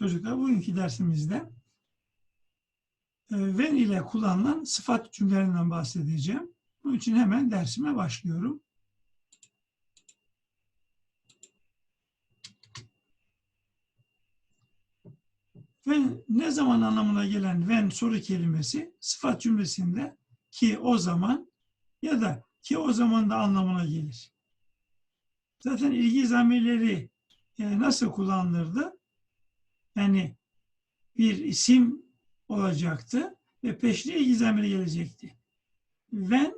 Çocuklar bugünkü dersimizde e, when ile kullanılan sıfat cümlelerinden bahsedeceğim. Bunun için hemen dersime başlıyorum. Ve ne zaman anlamına gelen when soru kelimesi sıfat cümlesinde ki o zaman ya da ki o zaman da anlamına gelir. Zaten ilgi zamirleri e, nasıl kullanılırdı? Yani bir isim olacaktı ve peşine ilgi zamiri gelecekti. When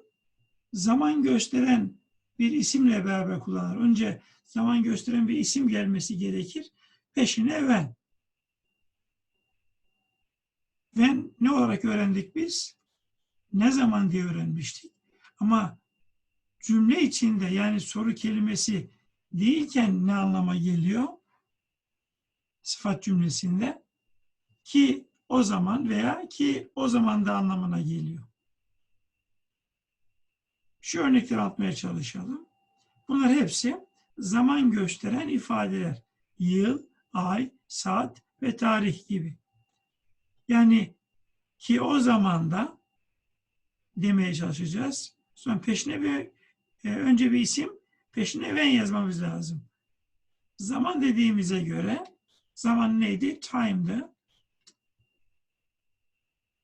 zaman gösteren bir isimle beraber kullanılır. Önce zaman gösteren bir isim gelmesi gerekir. Peşine when. When ne olarak öğrendik biz? Ne zaman diye öğrenmiştik. Ama cümle içinde yani soru kelimesi değilken ne anlama geliyor? Sıfat cümlesinde ki o zaman veya ki o zaman da anlamına geliyor. Şu örnekleri atmaya çalışalım. Bunlar hepsi zaman gösteren ifadeler. Yıl, ay, saat ve tarih gibi. Yani ki o zaman da demeye çalışacağız. Sonra peşine bir e, önce bir isim, peşine when yazmamız lazım. Zaman dediğimize göre zaman neydi? Time'dı.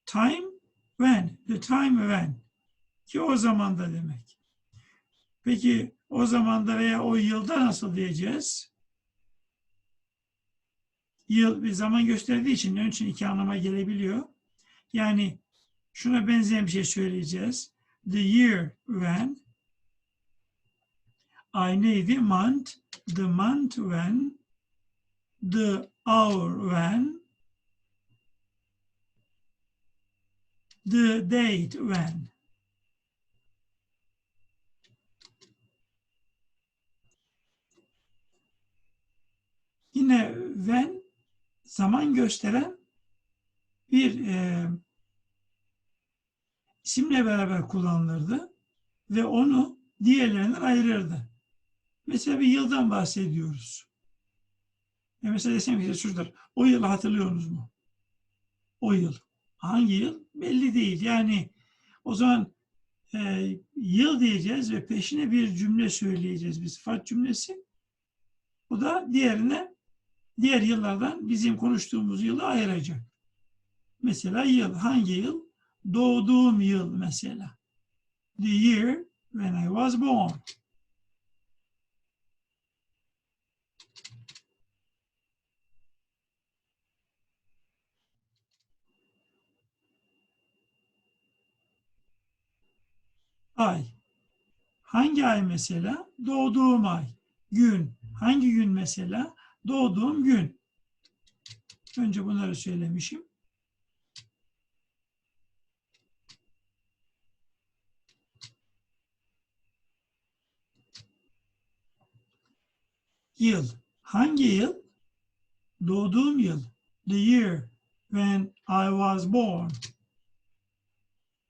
Time when. The time when. Ki o zamanda demek. Peki o zamanda veya o yılda nasıl diyeceğiz? Yıl bir zaman gösterdiği için onun için iki anlama gelebiliyor. Yani şuna benzeyen bir şey söyleyeceğiz. The year when ay neydi? Month. The month when the hour when the date when yine when zaman gösteren bir e, isimle beraber kullanılırdı ve onu diğerlerinden ayırırdı. Mesela bir yıldan bahsediyoruz. E mesela desem ki çocuklar o yılı hatırlıyorsunuz mu? O yıl. Hangi yıl? Belli değil. Yani o zaman e, yıl diyeceğiz ve peşine bir cümle söyleyeceğiz. Bir sıfat cümlesi. Bu da diğerine diğer yıllardan bizim konuştuğumuz yılı ayıracak. Mesela yıl. Hangi yıl? Doğduğum yıl mesela. The year when I was born. Ay. Hangi ay mesela? Doğduğum ay. Gün. Hangi gün mesela? Doğduğum gün. Önce bunları söylemişim. Yıl. Hangi yıl? Doğduğum yıl. The year when I was born.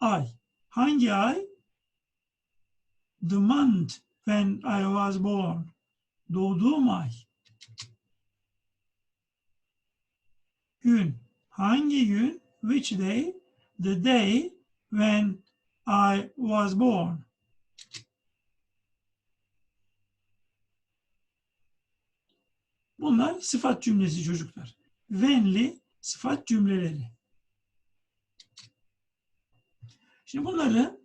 Ay. Hangi ay? The month when I was born. Doğduğum ay. Gün. Hangi gün? Which day? The day when I was born. Bunlar sıfat cümlesi çocuklar. When'li sıfat cümleleri. Şimdi bunları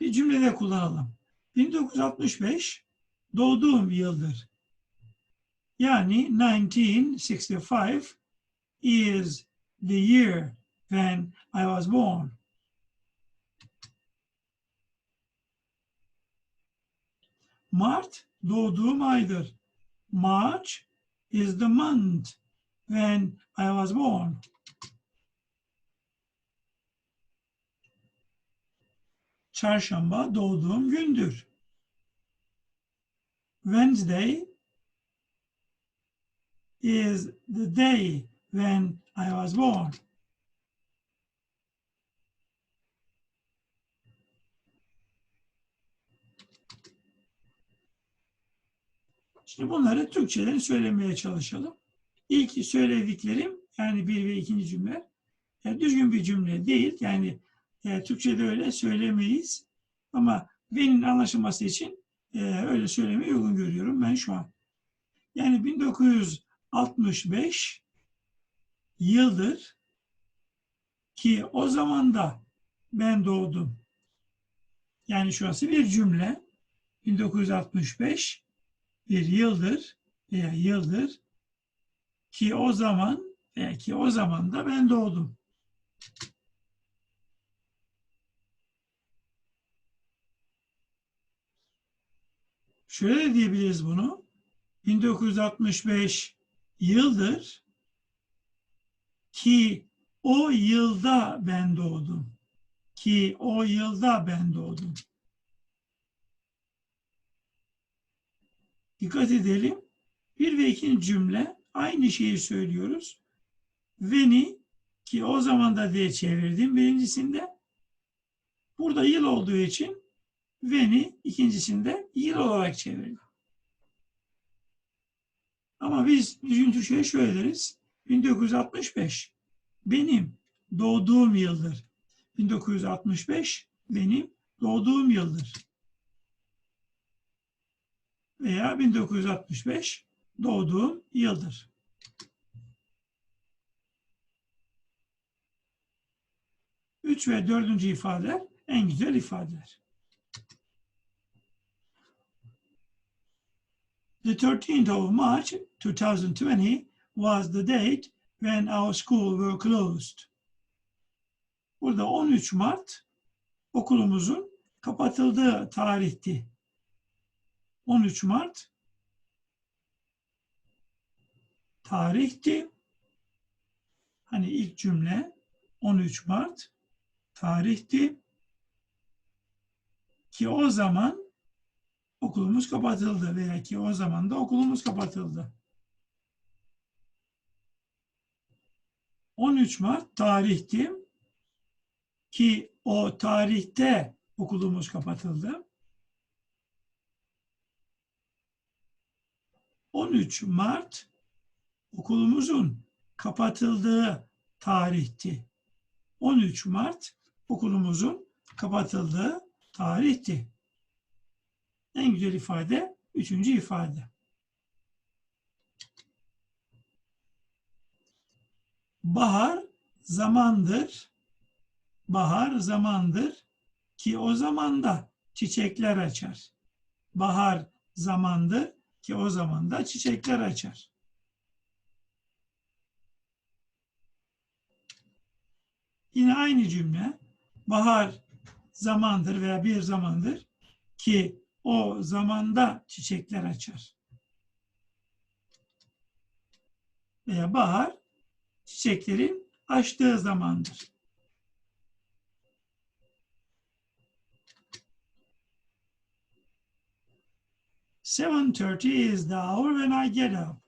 bir cümlede kullanalım. 1965 doğduğum yıldır. Yani 1965 is the year when I was born. Mart doğduğum aydır. March is the month when I was born. Çarşamba doğduğum gündür. Wednesday is the day when I was born. Şimdi bunları Türkçeden söylemeye çalışalım. ilk söylediklerim yani bir ve ikinci cümle e, düzgün bir cümle değil. Yani e, Türkçe'de öyle söylemeyiz. Ama benim anlaşılması için e, öyle söylemeyi uygun görüyorum ben şu an. Yani 1965 yıldır ki o zaman da ben doğdum. Yani şurası bir cümle. 1965 bir yıldır veya yıldır ki o zaman veya ki o zaman da ben doğdum. Şöyle diyebiliriz bunu. 1965 yıldır ki o yılda ben doğdum. Ki o yılda ben doğdum. Dikkat edelim. Bir ve ikinci cümle aynı şeyi söylüyoruz. Veni ki o zaman da diye çevirdim birincisinde. Burada yıl olduğu için Veni ikincisinde yıl olarak çevirdim. Ama biz düzgün Türkçe'ye şöyle deriz. 1965 benim doğduğum yıldır. 1965 benim doğduğum yıldır. Veya 1965 doğduğum yıldır. Üç ve dördüncü ifadeler en güzel ifadeler. The 13th of March 2020 was the date when our school were closed. Burada 13 Mart okulumuzun kapatıldığı tarihti. 13 Mart tarihti. Hani ilk cümle 13 Mart tarihti. Ki o zaman okulumuz kapatıldı veya ki o zaman da okulumuz kapatıldı. 13 Mart tarihti ki o tarihte okulumuz kapatıldı. 13 Mart okulumuzun kapatıldığı tarihti. 13 Mart okulumuzun kapatıldığı tarihti. En güzel ifade üçüncü ifade. Bahar zamandır, bahar zamandır ki o zamanda çiçekler açar. Bahar zamandır ki o zamanda çiçekler açar. Yine aynı cümle bahar zamandır veya bir zamandır ki o zamanda çiçekler açar. Veya bahar çiçeklerin açtığı zamandır. Seven thirty is the hour when I get up.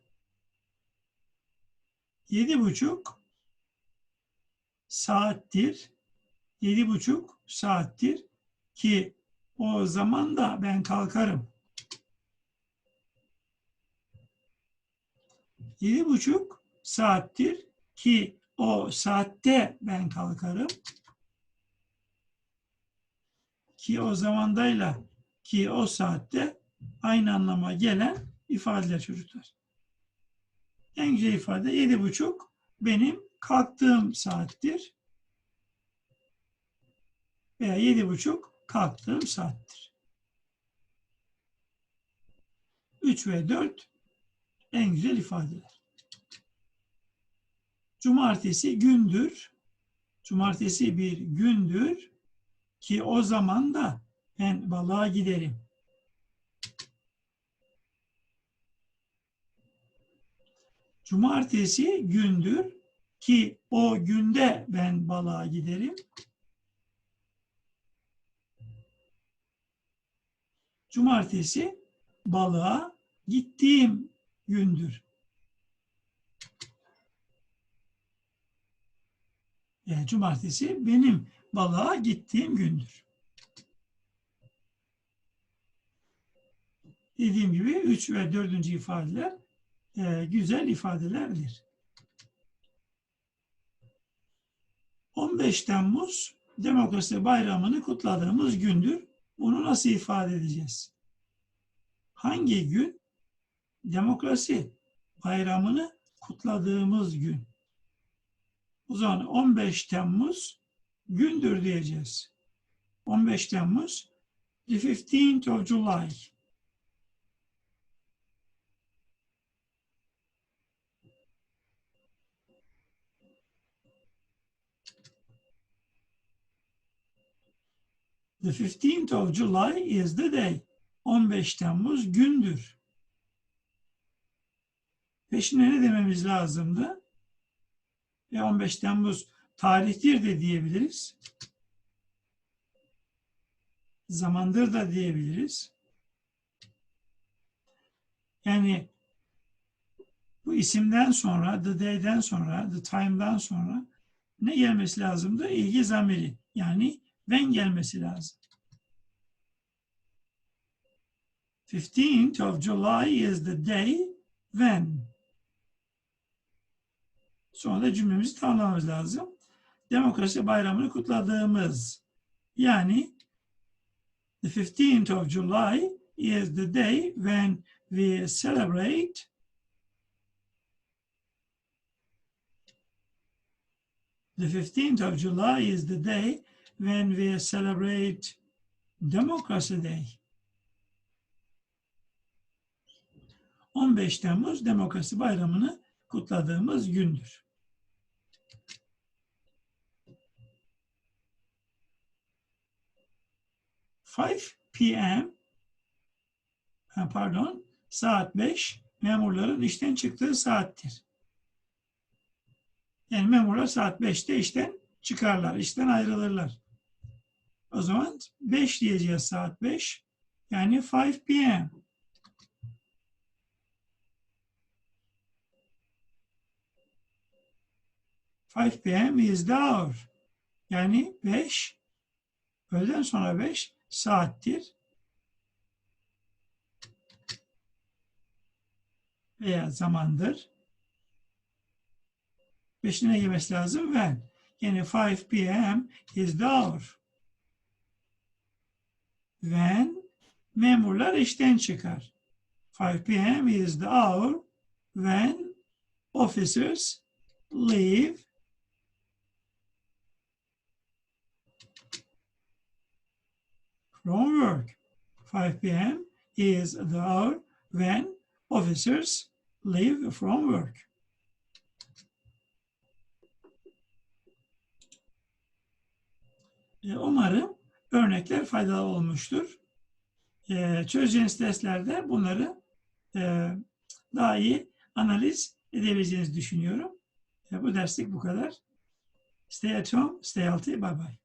Yedi buçuk saattir. Yedi buçuk saattir ki o zaman da ben kalkarım. Yedi buçuk saattir ki o saatte ben kalkarım. Ki o zamandayla ki o saatte aynı anlama gelen ifadeler çocuklar. En güzel ifade yedi buçuk benim kalktığım saattir. Veya yedi buçuk kalktığım saattir. Üç ve dört en güzel ifadeler. Cumartesi gündür. Cumartesi bir gündür ki o zaman da ben balığa giderim. Cumartesi gündür ki o günde ben balığa giderim. Cumartesi balığa gittiğim gündür. Yani cumartesi benim balığa gittiğim gündür. Dediğim gibi 3 ve 4. ifadeler e, güzel ifadelerdir. 15 Temmuz Demokrasi Bayramı'nı kutladığımız gündür. Bunu nasıl ifade edeceğiz? Hangi gün? Demokrasi Bayramı'nı kutladığımız gün. O zaman 15 Temmuz gündür diyeceğiz. 15 Temmuz the 15th of July. The 15th of July is the day. 15 Temmuz gündür. Peşine ne dememiz lazımdı? Ve 15 Temmuz tarihtir de diyebiliriz. Zamandır da diyebiliriz. Yani bu isimden sonra, the day'den sonra, the time'dan sonra ne gelmesi lazımdı? İlgi zamiri. Yani when gelmesi lazım. 15th of July is the day when. Sonra da cümlemizi tamamlamamız lazım. Demokrasi bayramını kutladığımız. Yani the 15th of July is the day when we celebrate The 15th of July is the day when we celebrate Democracy Day. 15 Temmuz Demokrasi Bayramı'nı kutladığımız gündür. Five p.m. pardon saat 5 memurların işten çıktığı saattir. Yani memurlar saat 5'te işten çıkarlar, işten ayrılırlar. O zaman 5 diyeceğiz saat 5. Yani 5 p.m. Five p.m. is the hour. Yani 5, öğleden sonra 5 saattir. Veya zamandır. Beşine gelmesi lazım when. Yani 5 p.m. is the hour. When memurlar işten çıkar. 5 p.m. is the hour when officers leave from work. 5 p.m. is the hour when officers leave from work. Umarım örnekler faydalı olmuştur. E, Çözeceğiniz testlerde bunları e, daha iyi analiz edebileceğinizi düşünüyorum. E, Bu derslik bu kadar. Stay at home, stay healthy, bye bye.